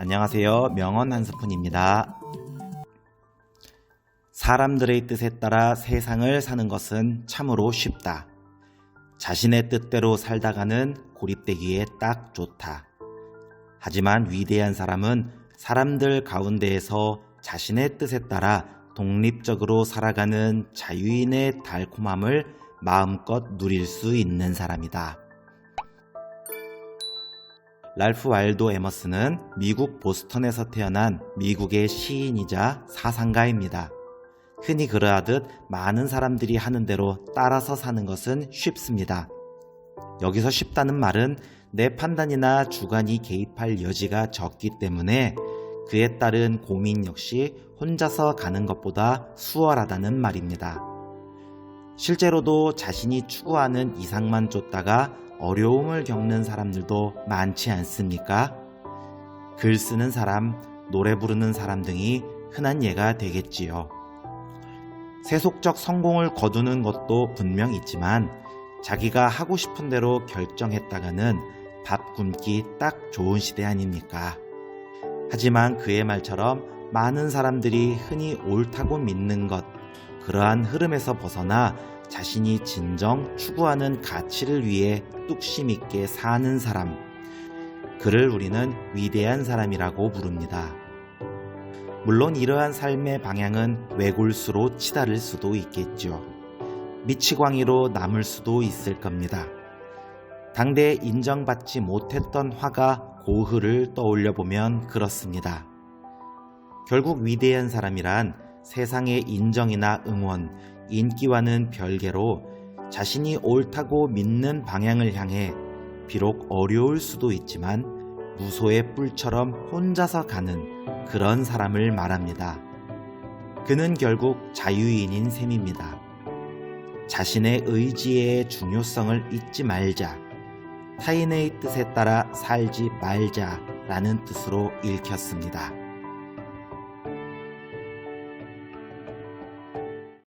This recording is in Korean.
안녕하세요. 명언 한 스푼입니다. 사람들의 뜻에 따라 세상을 사는 것은 참으로 쉽다. 자신의 뜻대로 살다가는 고립되기에 딱 좋다. 하지만 위대한 사람은 사람들 가운데에서 자신의 뜻에 따라 독립적으로 살아가는 자유인의 달콤함을 마음껏 누릴 수 있는 사람이다. 랄프 와일도 에머스는 미국 보스턴에서 태어난 미국의 시인이자 사상가입니다. 흔히 그러하듯 많은 사람들이 하는 대로 따라서 사는 것은 쉽습니다. 여기서 쉽다는 말은 내 판단이나 주관이 개입할 여지가 적기 때문에 그에 따른 고민 역시 혼자서 가는 것보다 수월하다는 말입니다. 실제로도 자신이 추구하는 이상만 쫓다가 어려움을 겪는 사람들도 많지 않습니까? 글 쓰는 사람, 노래 부르는 사람 등이 흔한 예가 되겠지요. 세속적 성공을 거두는 것도 분명 있지만 자기가 하고 싶은 대로 결정했다가는 밥 굶기 딱 좋은 시대 아닙니까? 하지만 그의 말처럼 많은 사람들이 흔히 옳다고 믿는 것, 그러한 흐름에서 벗어나 자신이 진정 추구하는 가치를 위해 뚝심 있게 사는 사람, 그를 우리는 위대한 사람이라고 부릅니다. 물론 이러한 삶의 방향은 외골수로 치달을 수도 있겠죠. 미치광이로 남을 수도 있을 겁니다. 당대에 인정받지 못했던 화가 고흐를 떠올려 보면 그렇습니다. 결국 위대한 사람이란 세상의 인정이나 응원, 인기와는 별개로 자신이 옳다고 믿는 방향을 향해 비록 어려울 수도 있지만 무소의 뿔처럼 혼자서 가는 그런 사람을 말합니다. 그는 결국 자유인인 셈입니다. 자신의 의지의 중요성을 잊지 말자. 타인의 뜻에 따라 살지 말자 라는 뜻으로 읽혔습니다.